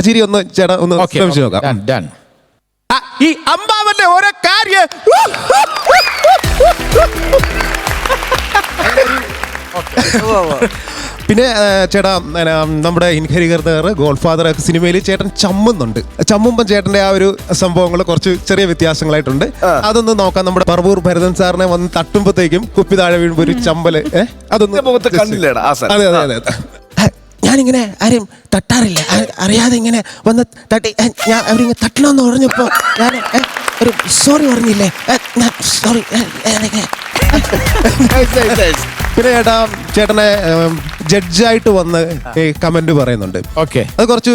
ചിരി ഒന്ന് ചേട്ടാ ഒന്ന് ശ്രമിച്ചു നോക്കാം. ഡൺ ആ, ഈ അമ്പാവന്റെ ഓരോ കാര്യ. പിന്നെ ആ, ചേട്ടാ എന്നാ, നമ്മുടെ ഇൻഹരികർത്തകർ ഗോൾ ഫാദർ സിനിമയിൽ ചേട്ടൻ ചമ്മുന്നുണ്ട്. ചമ്മുമ്പം ചേട്ടന്റെ ആ ഒരു സംഭവങ്ങൾ കുറച്ച് ചെറിയ വ്യത്യാസങ്ങളായിട്ടുണ്ട്. അതൊന്ന് നോക്കാം. നമ്മുടെ പറവൂർ ഭരതൻ സാറിനെ വന്ന് തട്ടുമ്പോഴത്തേക്കും കുപ്പി താഴെ വീഴുമ്പോൾ ഒരു ചമ്പൽ ഏ? അതൊന്ന് എന്റെ മുഖത്ത് just- കണ്ണില്ലേടാ, ആ സാർ. അതെ അതെ അതെ. ഞാനിങ്ങനെ ആരും തട്ടാറില്ല. അറിയാതെ ഇങ്ങനെ വന്ന് തട്ടി ഞാൻ അവരിങ്ങനെ തട്ടണമെന്ന് പറഞ്ഞപ്പോൾ ഞാൻ ഒരു സോറി പറഞ്ഞില്ലേ? സോറി പിന്നെ ചേട്ടാ ചേട്ടനെ ജഡ്ജായിട്ട് വന്ന് കമന്റ് പറയുന്നുണ്ട്. ഓക്കെ അത് കുറച്ച്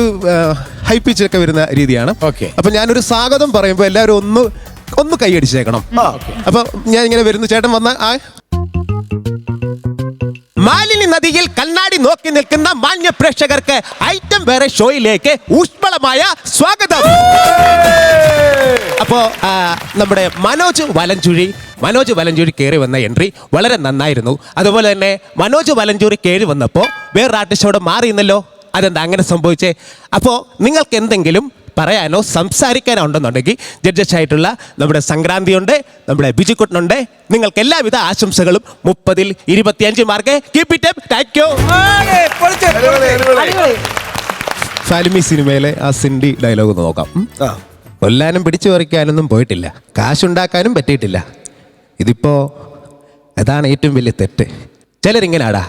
ഹൈപ്പിച്ചൊക്കെ വരുന്ന രീതിയാണ്. ഓക്കെ അപ്പൊ ഞാനൊരു സ്വാഗതം പറയുമ്പോൾ എല്ലാവരും ഒന്ന് ഒന്ന് കൈയടിച്ചേക്കണം. അപ്പൊ ഞാൻ ഇങ്ങനെ വരുന്നു. ചേട്ടൻ വന്ന ആ. മാലിനി നദിയിൽ കണ്ണാടി നോക്കി നിൽക്കുന്ന മാന്യ പ്രേക്ഷകർക്ക് ഐറ്റം വേറെ ഷോയിലേക്ക് ഊഷ്മളമായ സ്വാഗതം. അപ്പോ നമ്മുടെ മനോജ് വലഞ്ചുഴി മനോജ് വലഞ്ചുഴി കയറി വന്ന എൻട്രി വളരെ നന്നായിരുന്നു. അതുപോലെ തന്നെ മനോജ് വലഞ്ചുഴി കയറി വന്നപ്പോൾ വേറെ ആർട്ടിസ്റ്റോട് അതെന്താ അങ്ങനെ സംഭവിച്ചേ? അപ്പോൾ നിങ്ങൾക്ക് എന്തെങ്കിലും പറയാനോ സംസാരിക്കാനോ ഉണ്ടെന്നുണ്ടെങ്കിൽ ജഡ്ജസ് ആയിട്ടുള്ള നമ്മുടെ സംക്രാന്തിയുണ്ട് നമ്മുടെ ബിജുക്കുട്ടനുണ്ട്. നിങ്ങൾക്ക് എല്ലാവിധ ആശംസകളും മുപ്പതിൽ ഇരുപത്തിയഞ്ച് mark. Keep it thank you Falimy സിനിമയിലെ ആ സിൻഡി ഡയലോഗ് നോക്കാം. കൊല്ലാനും പിടിച്ചു പറിക്കാനൊന്നും പോയിട്ടില്ല. കാശുണ്ടാക്കാനും പറ്റിയിട്ടില്ല. ഇതിപ്പോ അതാണ് ഏറ്റവും വലിയ തെറ്റ്. ചിലരിങ്ങനാടാ.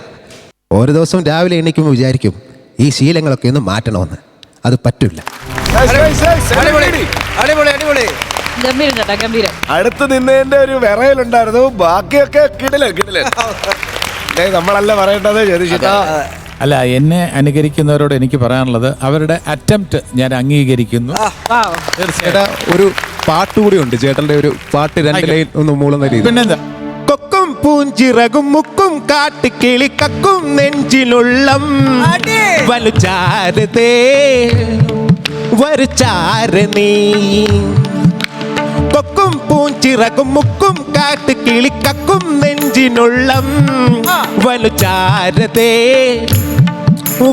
ഓരോ ദിവസം രാവിലെ എണീക്കുമ്പോൾ വിചാരിക്കും ഈ ശീലങ്ങളൊക്കെ ഒന്ന് മാറ്റണമെന്ന്. അത് പറ്റില്ല. അടിപൊളി അടിപൊളി ഗംഭീരം ചേട്ടാ ഗംഭീരം അടുത്ത് നിന്നതിന്റെ ഒരു വിറയലുണ്ടായിരുന്നു. ബാക്കിയൊക്കെ കിടിലൻ കിടിലൻ. ഏയ് നമ്മളല്ല പറയേണ്ടത് ജതിഷിട്ടാ അല്ല എന്നെ അനുകരിക്കുന്നവരോട് എനിക്ക് പറയാനുള്ളത് അവരുടെ അറ്റംപ്റ്റ് ഞാൻ അംഗീകരിക്കുന്നു. ചേട്ടാ ഒരു പാട്ട് കൂടി ഉണ്ട്. ചേട്ടന്റെ ഒരു പാട്ട് രണ്ട് ലൈൻ ഒന്ന് മൂളുന്ന രീതി പിന്നെന്താ? കൊക്കും പൂഞ്ചിറകും മുക്കും കാട്ടുകിളി കക്കും നെഞ്ചിനുള്ളം വലുചാരതേ വരുചാര നീ. കൊക്കും പൂഞ്ചിറകും മുക്കും കാട്ടുകിളി കക്കും നെഞ്ചിനുള്ളം. വലുചാരതേ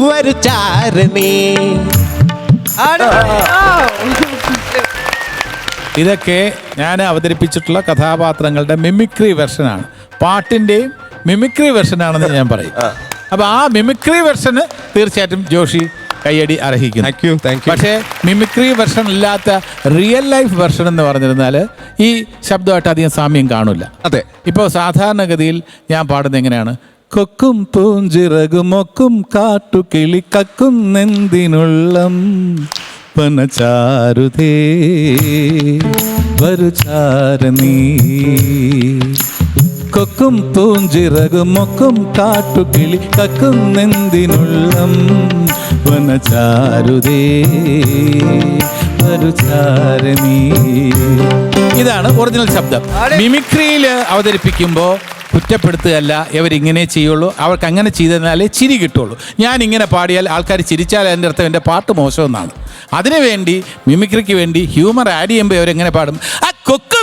വരുചാര നീ. ഇതൊക്കെ ഞാൻ അവതരിപ്പിച്ചിട്ടുള്ള കഥാപാത്രങ്ങളുടെ മിമിക്രി വെർഷനാണ്. പാട്ടിന്റെയും മിമിക്രി വെർഷനാണെന്ന് ഞാൻ പറയും. അപ്പൊ ആ മിമിക്രി വെർഷന് തീർച്ചയായിട്ടും ജോഷി കയ്യടി അർഹിക്കുന്നു. താങ്ക് യു താങ്ക് യു പക്ഷേ മിമിക്രി വെർഷൻ ഇല്ലാത്ത റിയൽ ലൈഫ് വെർഷൻ എന്ന് പറഞ്ഞിരുന്നാൽ ഈ ശബ്ദമായിട്ട് അധികം സാമ്യം കാണില്ല അതെ. ഇപ്പോൾ സാധാരണഗതിയിൽ ഞാൻ പാടുന്നത് എങ്ങനെയാണ്? കൊക്കും പൂഞ്ചിറകും ഒക്കും കാട്ടുകിളി കക്കും നെന്തിനുള്ളം പനചാരുതേ വരുചാരണീ കൊക്കും പൂഞ്ചിറകും മൊക്കും കാട്ടുകിളി കക്കും നെന്തിനുള്ളം. വനചാരുതേ ഇതാണ് ഒറിജിനൽ ശബ്ദം. മിമിക്രിയിൽ അവതരിപ്പിക്കുമ്പോൾ കുറ്റപ്പെടുത്തുകയല്ല ഇവരിങ്ങനെ ചെയ്യുള്ളൂ. അവർക്ക് അങ്ങനെ ചെയ്തതിനാലേ ചിരി കിട്ടുള്ളൂ. ഞാൻ ഇങ്ങനെ പാടിയാൽ ആൾക്കാർ ചിരിച്ചാൽ എന്റെ അർത്ഥം എന്റെ പാട്ട് മോശമെന്നാണ്. അതിനുവേണ്ടി മിമിക്രിക്ക് വേണ്ടി ഹ്യൂമർ ആഡ് ചെയ്യുമ്പോൾ ഇവരെങ്ങനെ പാടും? ആ കൊക്കും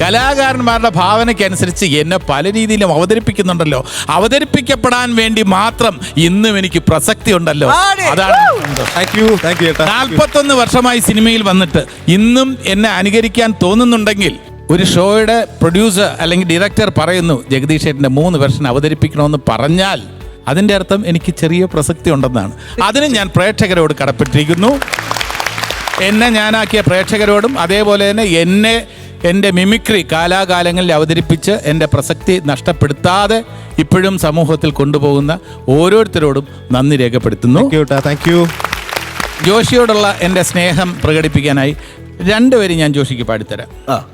കലാകാരന്മാരുടെ ഭാവനയ്ക്കനുസരിച്ച് എന്നെ പല രീതിയിലും അവതരിപ്പിക്കുന്നുണ്ടല്ലോ. അവതരിപ്പിക്കപ്പെടാൻ വേണ്ടി മാത്രം ഇന്നും എനിക്ക് പ്രസക്തി ഉണ്ടല്ലോ. അതാണ് നാൽപ്പത്തൊന്ന് വർഷമായി സിനിമയിൽ വന്നിട്ട് ഇന്നും എന്നെ അനുകരിക്കാൻ തോന്നുന്നുണ്ടെങ്കിൽ ഒരു ഷോയുടെ പ്രൊഡ്യൂസർ അല്ലെങ്കിൽ ഡയറക്ടർ പറയുന്നു ജഗദീഷ് ഷേട്ടിന്റെ മൂന്ന് വെർഷൻ അവതരിപ്പിക്കണമെന്ന് പറഞ്ഞാൽ അതിന്റെ അർത്ഥം എനിക്ക് ചെറിയ പ്രസക്തി ഉണ്ടെന്നാണ്. അതിന് ഞാൻ പ്രേക്ഷകരോട് കടപ്പെട്ടിരിക്കുന്നു. എന്നെ ഞാനാക്കിയ പ്രേക്ഷകരോടും അതേപോലെ തന്നെ എന്നെ എന്റെ മിമിക്രി കാലാകാലങ്ങളിൽ അവതരിപ്പിച്ച് എന്റെ പ്രസക്തി നഷ്ടപ്പെടുത്താതെ ഇപ്പോഴും സമൂഹത്തിൽ കൊണ്ടുപോകുന്ന ഓരോരുത്തരോടും നന്ദി രേഖപ്പെടുത്തുന്നു. താങ്ക് യു താങ്ക് യു ജോഷിയോടുള്ള എന്റെ സ്നേഹം പ്രകടിപ്പിക്കാനായി രണ്ടുപേരും ഞാൻ ജോഷിക്ക് പാടിത്തരാം. ആ.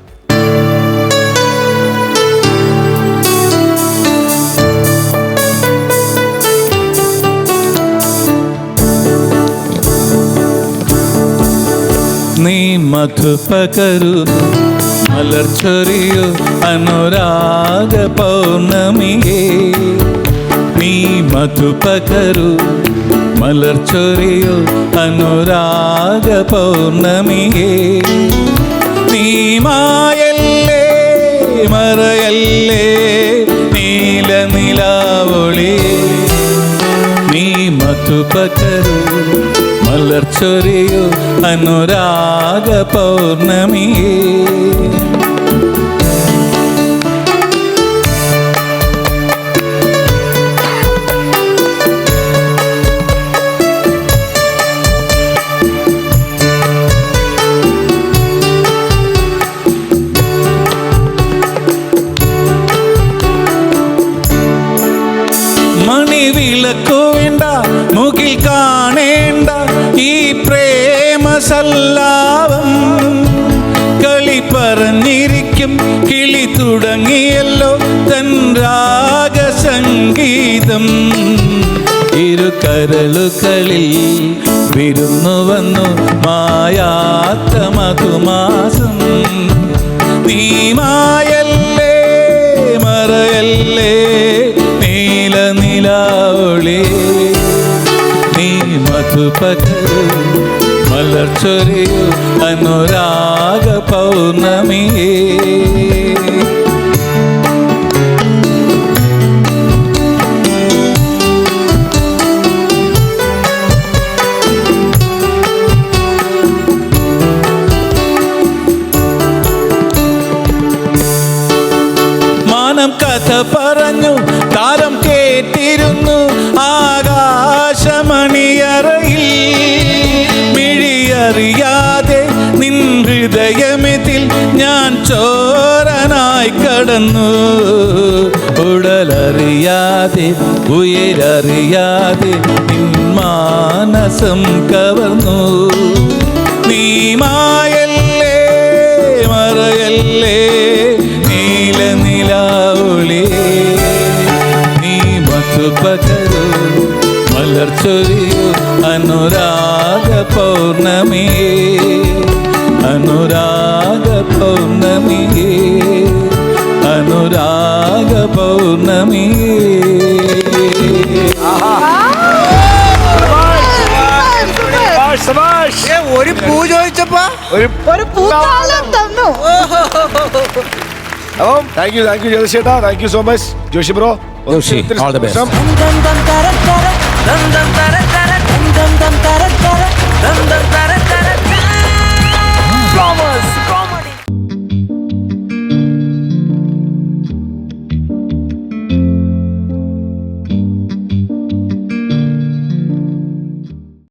നീ മധുപകരു മലർച്ചൊരിയു അനുരാഗ പൗർണമിയേ. നീ മധുപകരു മലർച്ചൊരിയോ അനുരാഗ പൗർണമിയേ. നീ മായല്ലേ മറയല്ലേ നീല നിലാവൊളിയേ നീ മധുപകരു മലർച്ചൊരിയു അനുരാഗ പൗർണമിയേ. കാണേണ്ട ഈ പ്രേമസല്ലാവം. കളി പറഞ്ഞിരിക്കും കിളി തുടങ്ങിയല്ലോ തൻ രാഗസംഗീതം. ഇരു കരളുകളിൽ വിരുന്നു വന്നു മായാത്ത മധുമാസം. നീ മായല്ലേ മറയല്ലേ നീല നിലാവൊളി. നീ മധുപകരു മലർച്ചൊരിയു അനുരാഗ കടന്നു ഉടലറിയാതെ ഉയരറിയാതെ മാനസം കവർന്നു. നീ മായല്ലേ മറയല്ലേ നീല നിലാവളി. നീ മധുപകരു മലർച്ചൊരിയു അനുരാഗ പൗർണമിയേ അനുരാഗ പൗർണമിയേ. അനുരാഗ പൗർണമി ഒരു പൂ ചോദിച്ചപ്പോ? ഒരു പൂത്താലം തന്നു. അപ്പം thank you thank you ജലശേട്ടാ thank you so much Joshi bro. Joshi, all best dum dum